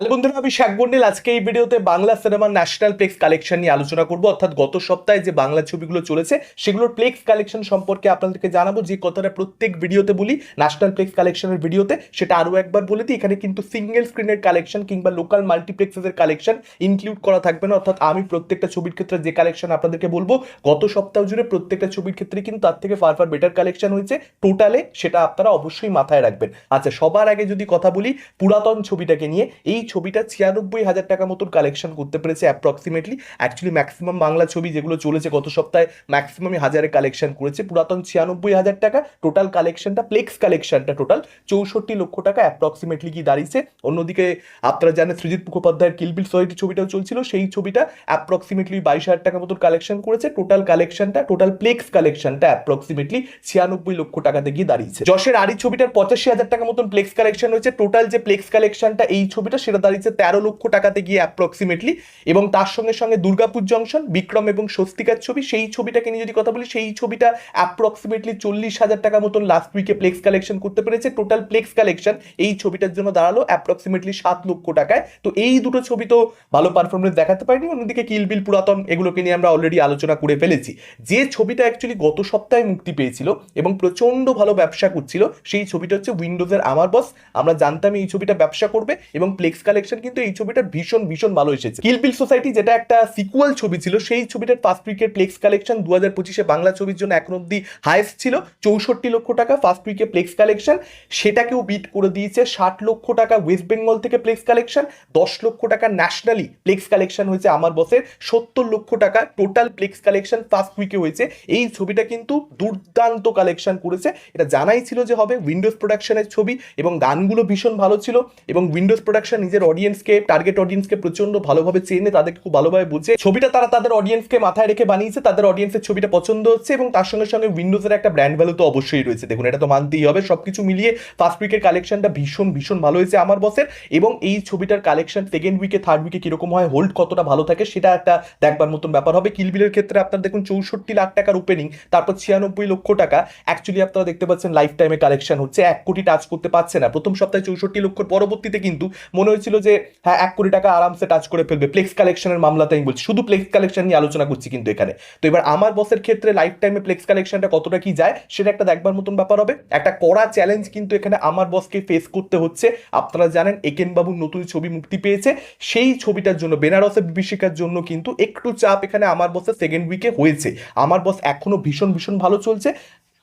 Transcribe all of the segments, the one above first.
Hello বন্ধুরা, আমি শাক বন্ডেল আজকে এই ভিডিওতে বাংলা সিনেমার ন্যাশনাল প্লেক্স কালেকশন নিয়ে আলোচনা করব। অর্থাৎ গত সপ্তাহে যে বাংলা ছবিগুলো চলেছে, সেগুলোর প্লেক্স কালেকশন সম্পর্কে আপনাদেরকে জানাব। যে কথাটা প্রত্যেক ভিডিওতে বলি, ন্যাশনাল প্লেক্স কালেকশনের ভিডিওতে, সেটা আরও একবার বলে দিই, এখানে কিন্তু সিঙ্গেল স্ক্রিনের কালেকশন কিংবা লোকাল মাল্টিপ্লেক্সের কালেকশন ইনক্লুড করা থাকবে না। অর্থাৎ আমি প্রত্যেকটা ছবির ক্ষেত্রে যে কালেকশন আপনাদেরকে বলব, গত সপ্তাহ জুড়ে প্রত্যেকটা ছবির ক্ষেত্রে কিন্তু তার থেকে ফার ফার বেটার কালেকশন হয়েছে। টোটালে সেটা আপনারা অবশ্যই মাথায় রাখবেন। আচ্ছা সবার আগে যদি কথা বলি, পুরাতন ছবিটাকে নিয়ে, এই ছবিটা ছিয়ানব্বই হাজার টাকা মতন কালেকশন করতে পেরেছে অ্যাপ্রক্সিমেটলি অ্যাকচুয়ালি ম্যাক্সিমাম বাংলা ছবি যেগুলো চলেছে, গত সপ্তাহে ম্যাক্সিমামই হাজারে কালেকশন করেছে। পুরাতন ছিয়ানব্বই হাজার টাকা টোটাল কালেকশনটা প্লেক্স কালেকশনটা টোটাল চৌষট্টি লক্ষ টাকা অ্যাপ্রক্সিমেটলি কি দাঁড়িয়েছে। অন্যদিকে আপনারা জানেন সৃজিৎ মুখোপাধ্যায়ের কিলবিল সোসাইটি ছবিটাও চলছিল। সেই ছবিটা অ্যাপ্রক্সিমেটলি বাইশ হাজার টাকা মতন কালেকশন করেছে। টোটাল কালেকশনটা টোটাল প্লেক্স কালেকশনটা অ্যাপ্রক্সিমেটলি ছিয়ানব্বই লক্ষ টাকাতে গিয়ে দাঁড়িয়েছে। যশের আড়ি ছবিটার পঁচাশি হাজার টাকা মতন প্লেক্স কালেকশন হয়েছে। টোটাল যে প্লেক্স কালেকশনটা এই ছবিটা সেটা দাঁড়িয়েছে তেরো লক্ষ টাকাতে গিয়ে অ্যাপ্রক্সিমেটলি এবং তার সঙ্গে সঙ্গে দুর্গাপুর জংশন বিক্রম এবং স্বস্তিকার ছবি, সেই ছবিটাকে নিয়ে যদি কথা বলি, সেই ছবিটা অ্যাপ্রক্সিমেটলি চল্লিশ হাজার টাকা মতন লাস্ট উইকে প্লেক্স কালেকশন করতে পেরেছে। টোটাল প্লেক্স কালেকশন এই ছবিটার জন্য দাঁড়াল অ্যাপ্রক্সিমেটলি সাত লক্ষ টাকায়। তো এই দুটো ছবি তো ভালো পারফরমেন্স দেখাতে পারিনি। অন্যদিকে কিলবিল পুরাতন এগুলোকে নিয়ে আমরা অলরেডি আলোচনা করে ফেলেছি। যে ছবিটা অ্যাকচুয়ালি গত সপ্তাহে মুক্তি পেয়েছিল এবং প্রচণ্ড ভালো ব্যবসা করছিল, সেই ছবিটা হচ্ছে উইন্ডোজের আমার বস আমরা জানতাম এই ছবিটা ব্যবসা করবে এবং প্লেক্স কালেকশন কিন্তু এই ছবিটার ভীষণ ভীষণ ভালো এসেছে। কিলবিল সোসাইটি যেটা একটা সিকুয়াল ছবি ছিল, সেই ছবিটার ফার্স্ট উইকের প্লেক্স কালেকশন দু হাজার পঁচিশে বাংলা ছবির জন্য এখন অব্দি হাইস্ট ছিল, চৌষট্টি লক্ষ টাকা ফার্স্ট উইকে প্লেক্স কালেকশন সেটাকেও বিট করে দিয়েছে ষাট লক্ষ টাকা ওয়েস্ট বেঙ্গল থেকে প্লেক্স কালেকশন দশ লক্ষ টাকা ন্যাশনালি প্লেক্স কালেকশন হয়েছে আমার বসের সত্তর লক্ষ টাকা টোটাল প্লেক্স কালেকশন ফার্স্ট উইকে হয়েছে। এই ছবিটা কিন্তু দুর্দান্ত কালেকশন করেছে। এটা জানাই ছিল যে হবে উইন্ডোজ প্রোডাকশনের ছবি এবং গানগুলো ভীষণ ভালো ছিল এবং উইন্ডোজ প্রোডাকশন নিজের অডিয়েন্সকে টার্গেট অডিয়েন্সকে প্রচণ্ড ভালোভাবে চেনে, তাদেরকে খুব ভালোভাবে বুঝে। ছবিটা তারা তাদের অডিয়েন্সকে মাথায় রেখে বানিয়েছে, তাদের অডিয়েন্সের ছবিটা পছন্দ হচ্ছে এবং তার সঙ্গে সঙ্গে উইন্ডোজের একটা ব্র্যান্ড ভ্যালু তো অবশ্যই রয়েছে। দেখুন, এটা তো মানতেই হবে। সবকিছু মিলিয়ে ফার্স্ট উইকের কালেকশনটা ভীষণ ভীষণ ভালো হয়েছে আমার বসের এবং এই ছবিটার কালেকশন সেকেন্ড উইকে থার্ড উইকে কীরকম হয় হোল্ড কতটা ভালো থাকে সেটা একটা দেখবার মতন ব্যাপার হবে। কিলবিলের ক্ষেত্রে আপনার দেখুন, চৌষট্টি লাখ টাকার ওপেনিং তারপর ছিয়ানব্বই লক্ষ টাকা। অ্যাকচুয়ালি আপনারা দেখতে পাচ্ছেন লাইফ টাইমে কালেকশন হচ্ছে। এক কোটি টাচ করতে পারছে না। প্রথম সপ্তাহে চৌষট্টি লক্ষর পরবর্তীতে কিন্তু মনে হয়েছিল যে হ্যাঁ এক কোটি টাকা আরামসে টাচ করে ফেলবে। প্লেক্স কালেকশনের মামলাতে আমি বলছি। শুধু প্লেক্স কালেকশন নিয়ে আলোচনা করছি কিন্তু এখানে। তো এবার আমার বসের ক্ষেত্রে লাইফ টাইমে প্লেক্স কালেকশনটা কতটা কি যায়, সেটা একটা দেখবার মতন ব্যাপার হবে। একটা কড়া চ্যালেঞ্জ কিন্তু এখানে আমার বসকে ফেস করতে হচ্ছে। আপনারা জানেন, একেন বাবুর নতুন ছবি মুক্তি পেয়েছে। সেই ছবিটার জন্য বেনারসে বিভীষিকার জন্য কিন্তু একটু চাপ এখানে আমার বসের সেকেন্ড উইকে হয়েছে। আমার বস এখনও ভীষণ ভীষণ ভালো চলছে।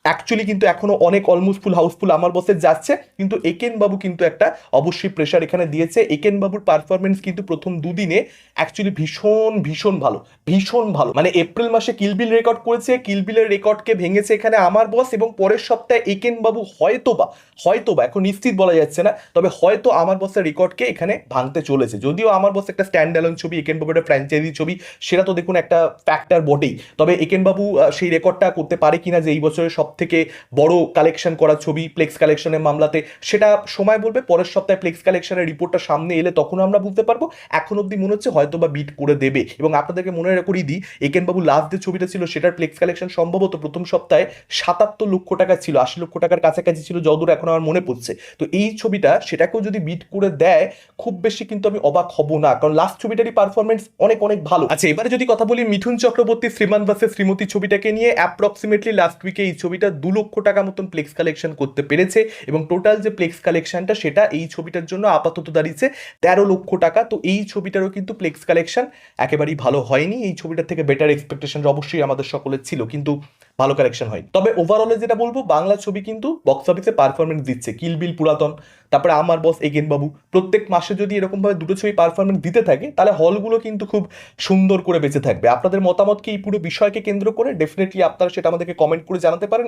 অ্যাকচুয়ালি কিন্তু এখনও অনেক অলমোস্ট ফুল হাউসফুল আমার বসের যাচ্ছে, কিন্তু একেন বাবু কিন্তু একটা অবশ্যই প্রেশার এখানে দিয়েছে। একেন বাবুর পারফরমেন্স কিন্তু প্রথম দুদিনে অ্যাকচুয়ালি ভীষণ ভীষণ ভালো ভীষণ ভালো। মানে এপ্রিল মাসে কিলবিল রেকর্ড করেছে কিলবিলের রেকর্ডকে ভেঙেছে এখানে আমার বস এবং পরের সপ্তাহে একেন বাবু হয়তো বা হয়তো বা এখন নিশ্চিত বলা যাচ্ছে না, তবে হয়তো আমার বসের রেকর্ডকে এখানে ভাঙতে চলেছে। যদিও আমার বস একটা স্ট্যান্ড অ্যালোন ছবি, একেন বাবু একটা ফ্র্যাঞ্চাইজি ছবি, সেটা তো দেখুন একটা ফ্যাক্টর বটেই। তবে একেন বাবু সেই রেকর্ডটা করতে পারে কিনা যে এই বছরের সব থেকে বড় কালেকশন করা ছবি প্লেক্স কালেকশনের মামলাতে, সেটা সময় বলবে, পরের সপ্তাহে প্লেক্স কালেকশনের রিপোর্টটা সামনে এলে তখন আমরা বুঝতে পারব। এখন অব্দি মনে হচ্ছে হয়তো বা বিট করে দেবে। এবং আপনাদেরকে মনে করিয়ে দিই একেন বাবু লাস্ট যে ছবিটা ছিল, সেটার প্লেক্স কালেকশন সম্ভবত প্রথম সপ্তাহে সাতাত্তর লক্ষ টাকা ছিল, আশি লক্ষ টাকার কাছাকাছি ছিল, যতদূর এখন আমার মনে পড়ছে। তো এই ছবিটা সেটাকেও যদি বিট করে দেয়, খুব বেশি কিন্তু আমি অবাক হব না, কারণ লাস্ট ছবিটারই পারফরমেন্স অনেক অনেক ভালো। আচ্ছা এবারে যদি কথা বলি মিঠুন চক্রবর্তী, শ্রীমান ভার্সেস শ্রীমতী ছবিটাকে নিয়ে অ্যাপ্রক্সিমেটলি লাস্ট উইকে এই ছবিটা দু লক্ষ টাকা মতন প্লেক্স কালেকশন করতে পেরেছে এবং টোটাল যে প্লেক্স কালেকশনটা সেটা এই ছবিটার জন্য আপাতত দাঁড়িয়েছে তেরো লক্ষ টাকা। তো এই ছবিটারও কিন্তু প্লেক্স কালেকশন একেবারেই ভালো হয়নি। এই ছবিটার থেকে বেটার এক্সপেকটেশন অবশ্যই আমাদের সকলের ছিল, কিন্তু ভালো কালেকশন হয় তবে ওভারঅলে যেটা বলব, বাংলা ছবি কিন্তু বক্স অফিসে পারফরমেন্স দিচ্ছে কিলবিল পুরাতন, তারপরে আমার বস এগেন বাবু প্রত্যেক মাসে যদি এরকমভাবে দুটো ছবি পারফরমেন্স দিতে থাকে, তাহলে হলগুলো কিন্তু খুব সুন্দর করে বেঁচে থাকবে। আপনাদের মতামতকে এই পুরো বিষয়কে কেন্দ্র করে ডেফিনেটলি আপনারা সেটা আমাদেরকে কমেন্ট করে জানাতে পারেন